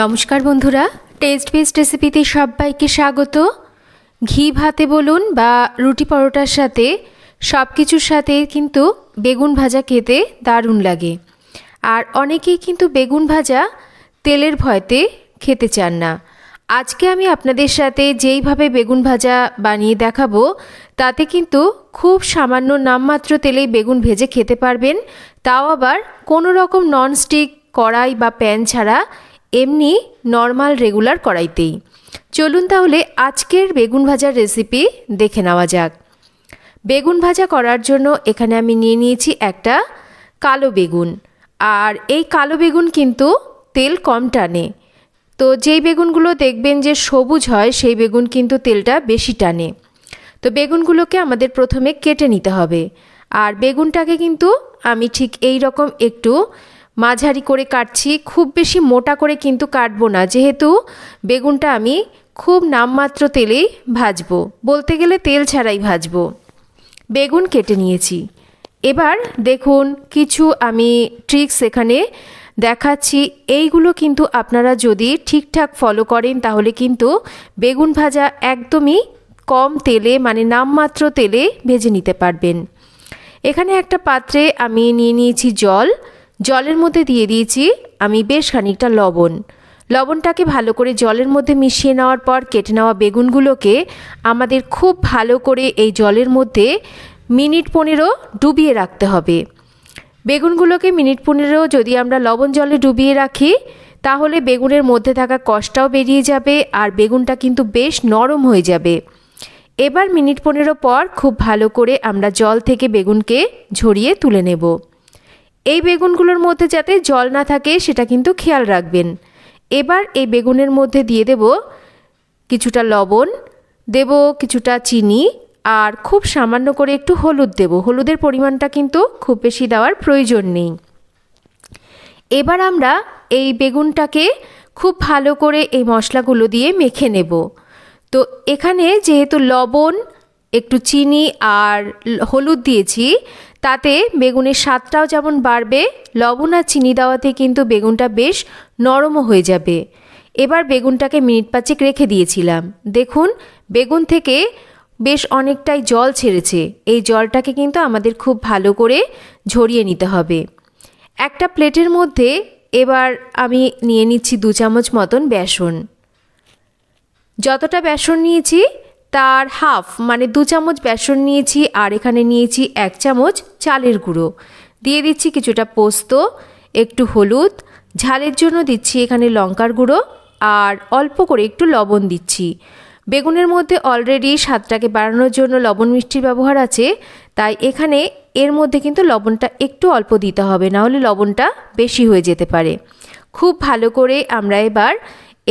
নমস্কার বন্ধুরা test best রেসিপিতে সবাইকে স্বাগত। ঘি ভাতে বলুন বা রুটি পরোটার সাথে সব কিছুর সাথে কিন্তু বেগুন ভাজা খেতে দারুণ লাগে। আর অনেকেই কিন্তু বেগুন ভাজা তেলের ভয়তে খেতে চান না। আজকে আমি আপনাদের সাথে যেইভাবে বেগুন ভাজা বানিয়ে দেখাবো, তাতে কিন্তু খুব সামান্য নামমাত্র তেলেই বেগুন ভেজে খেতে পারবেন। তাও আবার কোনো রকম ননস্টিক কড়াই বা প্যান ছাড়া এমনি নর্মাল রেগুলার কড়াইতেই চলুন তাহলে আজকের বেগুন ভাজার রেসিপি দেখে নেওয়া যাক। বেগুন ভাজা করার জন্য এখানে আমি নিয়ে নিয়েছি একটা কালো বেগুন। আর এই কালো বেগুন কিন্তু তেল কম টানে। তো যেই বেগুনগুলো দেখবেন যে সবুজ হয়, সেই বেগুন কিন্তু তেলটা বেশি টানে। তো বেগুনগুলোকে আমাদের প্রথমে কেটে নিতে হবে। আর বেগুনটাকে কিন্তু আমি ঠিক এই রকম একটু মাঝারি করে কাটছি, খুব বেশি মোটা করে কিন্তু কাটবো না। যেহেতু বেগুনটা আমি খুব নামমাত্র তেলেই ভাজবো। বলতে গেলে তেল ছাড়াই ভাজবো। বেগুন কেটে নিয়েছি। এবার দেখুন, কিছু আমি ট্রিক্স এখানে দেখাচ্ছি। এইগুলো কিন্তু আপনারা যদি ঠিকঠাক ফলো করেন, তাহলে কিন্তু বেগুন ভাজা একদমই কম তেলে মানে নামমাত্র তেলে ভেজে নিতে পারবেন। এখানে একটা পাত্রে আমি নিয়ে নিয়েছি জল। জলের মধ্যে দিয়ে দিয়েছি আমি বেশ খানিকটা লবণ। লবণটাকে ভালো করে জলের মধ্যে মিশিয়ে নেওয়ার পর কেটে নেওয়া বেগুনগুলোকে আমাদের খুব ভালো করে এই জলের মধ্যে মিনিট পনেরো ডুবিয়ে রাখতে হবে। বেগুনগুলোকে মিনিট পনেরো যদি আমরা লবণ জলে ডুবিয়ে রাখি, তাহলে বেগুনের মধ্যে থাকা কষটাও বেরিয়ে যাবে আর বেগুনটা কিন্তু বেশ নরম হয়ে যাবে। এবার মিনিট পনেরো পর খুব ভালো করে আমরা জল থেকে বেগুনকে ঝরিয়ে তুলে নেব। এই বেগুনগুলোর মধ্যে যাতে জল না থাকে সেটা কিন্তু খেয়াল রাখবেন। এবার এই বেগুনের মধ্যে দিয়ে দেব কিছুটা লবণ, দেব কিছুটা চিনি আর খুব সামান্য করে একটু হলুদ দেব। হলুদের পরিমাণটা কিন্তু খুব বেশি দেওয়ার প্রয়োজন নেই। এবার আমরা এই বেগুনটাকে খুব ভালো করে এই মশলাগুলো দিয়ে মেখে নেব। তো এখানে যেহেতু লবণ, একটু চিনি আর হলুদ দিয়েছি তাতে বেগুনের স্বাদটাও যেমন বাড়বে, লবণ আর চিনি দেওয়াতে কিন্তু বেগুনটা বেশ নরমও হয়ে যাবে। এবার বেগুনটাকে মিনিট পাঁচেক রেখে দিয়েছিলাম। দেখুন, বেগুন থেকে বেশ অনেকটাই জল ছেড়েছে। এই জলটাকে কিন্তু আমাদের খুব ভালো করে ঝরিয়ে নিতে হবে। একটা প্লেটের মধ্যে এবার আমি নিয়ে নিচ্ছি দু চামচ মতন বেসন। যতটা বেসন নিয়েছি তার হাফ মানে দু চামচ বেসন নিয়েছি আর এখানে নিয়েছি এক চামচ চালের গুঁড়ো। দিয়ে দিচ্ছি কিছুটা পোস্ত, একটু হলুদ, ঝালের জন্য দিচ্ছি এখানে লঙ্কার গুঁড়ো আর অল্প করে একটু লবণ দিচ্ছি। বেগুনের মধ্যে অলরেডি স্বাদটাকে বাড়ানোর জন্য লবণ মিষ্টির ব্যবহার আছে, তাই এখানে এর মধ্যে কিন্তু লবণটা একটু অল্প দিতে হবে, না হলে লবণটা বেশি হয়ে যেতে পারে। খুব ভালো করে আমরা এবার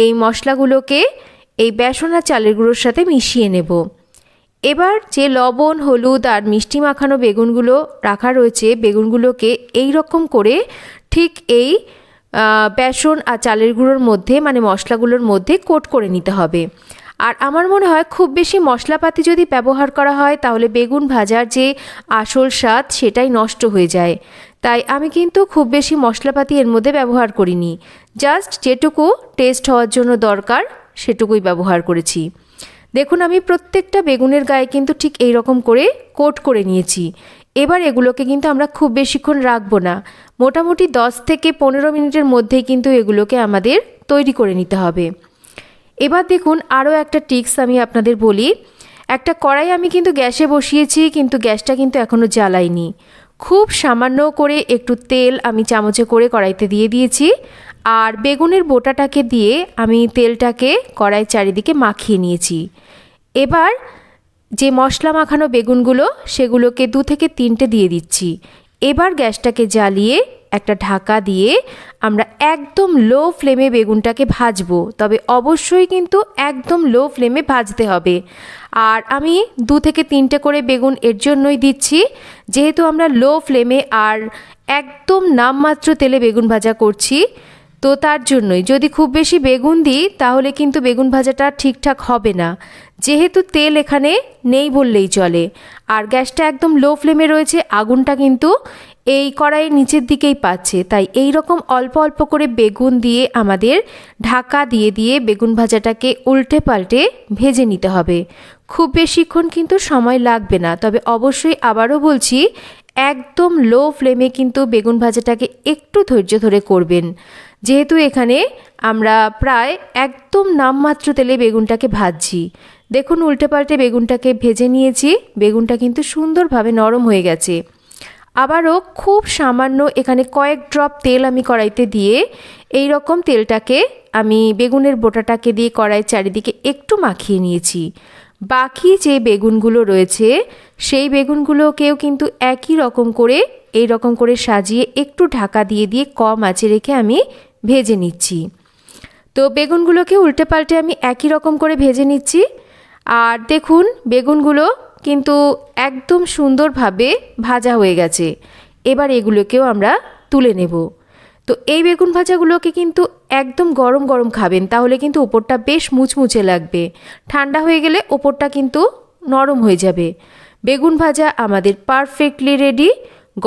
এই মশলাগুলোকে এই বেসন আর চালের গুঁড়োর সাথে মিশিয়ে নেব। এবার যে লবণ, হলুদ আর মিষ্টি মাখানো বেগুনগুলো রাখা রয়েছে, বেগুনগুলোকে এই রকম করে ঠিক এই বেসন আর চালের গুঁড়োর মধ্যে মানে মশলাগুলোর মধ্যে কোট করে নিতে হবে। আর আমার মনে হয় খুব বেশি মশলাপাতি যদি ব্যবহার করা হয়, তাহলে বেগুন ভাজার যে আসল স্বাদ, সেটাই নষ্ট হয়ে যায়। তাই আমি কিন্তু খুব বেশি মশলাপাতি এর মধ্যে ব্যবহার করিনি। জাস্ট যেটুকু টেস্ট হওয়ার জন্য দরকার সেটুকুই ব্যবহার করেছি। দেখুন, আমি প্রত্যেকটা বেগুনের গায়ে কিন্তু ঠিক এই রকম করে কোট করে নিয়েছি। এবার এগুলোকে কিন্তু আমরা খুব বেশিক্ষণ রাখব না। মোটামুটি দশ থেকে পনেরো মিনিটের মধ্যেই কিন্তু এগুলোকে আমাদের তৈরি করে নিতে হবে। এবার দেখুন, আরও একটা টিক্স আমি আপনাদের বলি। একটা কড়াই আমি কিন্তু গ্যাসে বসিয়েছি, কিন্তু গ্যাসটা কিন্তু এখনও জ্বালাইনি। খুব সামান্য করে একটু তেল আমি চামচে করে কড়াইতে দিয়ে দিয়েছি। আর বেগুনের বোটাটাকে দিয়ে আমি তেলটাকে কড়াই চারিদিকে মাখিয়ে নিয়েছি। এবার যে মশলা মাখানো বেগুনগুলো, সেগুলোকে দু থেকে তিনটে দিয়ে দিচ্ছি। এবার গ্যাসটাকে জ্বালিয়ে একটা ঢাকা দিয়ে আমরা একদম লো ফ্লেমে বেগুনটাকে ভাজবো। তবে অবশ্যই কিন্তু একদম লো ফ্লেমে ভাজতে হবে। আর আমি দু থেকে তিনটে করে বেগুন এর জন্যই দিচ্ছি। যেহেতু আমরা লো ফ্লেমে আর একদম নামমাত্র তেলে বেগুন ভাজা করছি তো তার জন্যই। যদি খুব বেশি বেগুন দিই, তাহলে কিন্তু বেগুন ভাজাটা ঠিকঠাক হবে না। যেহেতু তেল এখানে নেই বললেই চলে। আর গ্যাসটা একদম লো ফ্লেমে রয়েছে, আগুনটা কিন্তু এই কড়াইয়ের নিচের দিকেই পাচ্ছে। তাই এই রকম অল্প অল্প করে বেগুন দিয়ে আমাদের ঢাকা দিয়ে দিয়ে বেগুন ভাজাটাকে উল্টে পাল্টে ভেজে নিতে হবে। খুব বেশিক্ষণ কিন্তু সময় লাগবে না। তবে অবশ্যই আবারও বলছি একদম লো ফ্লেমে কিন্তু বেগুন ভাজাটাকে একটু ধৈর্য ধরে করবেন। যেহেতু এখানে আমরা প্রায় একদম নামমাত্র তেলে বেগুনটাকে ভাজছি। দেখুন উল্টে পাল্টে বেগুনটাকে ভেজে নিয়েছি। বেগুনটা কিন্তু সুন্দরভাবে নরম হয়ে গেছে। আবারও খুব সামান্য এখানে কয়েক ড্রপ তেল আমি কড়াইতে দিয়ে এই রকম তেলটাকে আমি বেগুনের বোটাটাকে দিয়ে কড়াইয়ের চারিদিকে একটু মাখিয়ে নিয়েছি। বাকি যে বেগুনগুলো রয়েছে, সেই বেগুনগুলোকেও কিন্তু একই রকম করে, এই রকম করে সাজিয়ে একটু ঢাকা দিয়ে দিয়ে কম আঁচে রেখে আমি ভেজে নিচ্ছি। তো বেগুনগুলোকে উল্টে পাল্টে আমি একই রকম করে ভেজে নিচ্ছি। আর দেখুন, বেগুনগুলো কিন্তু একদম সুন্দরভাবে ভাজা হয়ে গেছে। এবার এগুলোকেও আমরা তুলে নেব। তো এই বেগুন ভাজাগুলোকে কিন্তু একদম গরম গরম খাবেন, তাহলে কিন্তু ওপরটা বেশ মুচমুচে লাগবে। ঠান্ডা হয়ে গেলে ওপরটা কিন্তু নরম হয়ে যাবে। বেগুন ভাজা আমাদের পারফেক্টলি রেডি।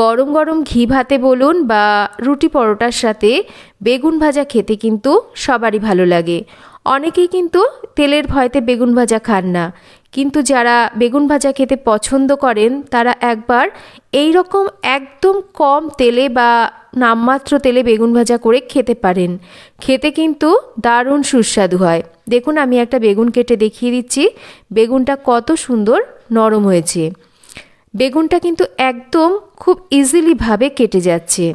গরম গরম ঘি ভাতে বলুন বা রুটি পরোটার সাথে বেগুন ভাজা খেতে কিন্তু সবারই ভালো লাগে। অনেকেই কিন্তু তেলের ভয়তে বেগুন ভাজা খান না। কিন্তু যারা বেগুন ভাজা খেতে পছন্দ করেন, তারা একবার এই রকম একদম কম তেলে বা নামমাত্র তেলে বেগুন ভাজা করে খেতে পারেন। খেতে কিন্তু দারুণ সুস্বাদু হয়। দেখুন, আমি একটা বেগুন কেটে দেখিয়ে দিচ্ছি। বেগুনটা কত সুন্দর নরম হয়েছে। বেগুনটা কিন্তু একদম খুব ইজিলিভাবে কেটে যাচ্ছে।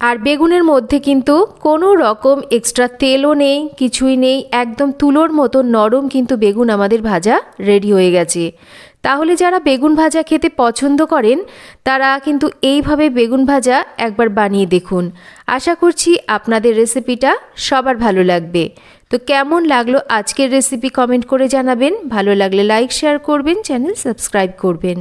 আর বেগুনের মধ্যে কিন্তু কোনো রকম এক্সট্রা তেলও নেই, কিছুই নেই, একদম তুলোর মতো নরম কিন্তু বেগুন আমাদের ভাজা রেডি হয়ে গেছে। তাহলে যারা বেগুন ভাজা খেতে পছন্দ করেন, তারা কিন্তু এইভাবে বেগুন ভাজা একবার বানিয়ে দেখুন। আশা করছি আপনাদের রেসিপিটা সবার ভালো লাগবে। তো কেমন লাগল আজকের রেসিপি কমেন্ট করে জানাবেন, ভালো লাগলে লাইক শেয়ার করবেন চ্যানেল সাবস্ক্রাইব করবেন।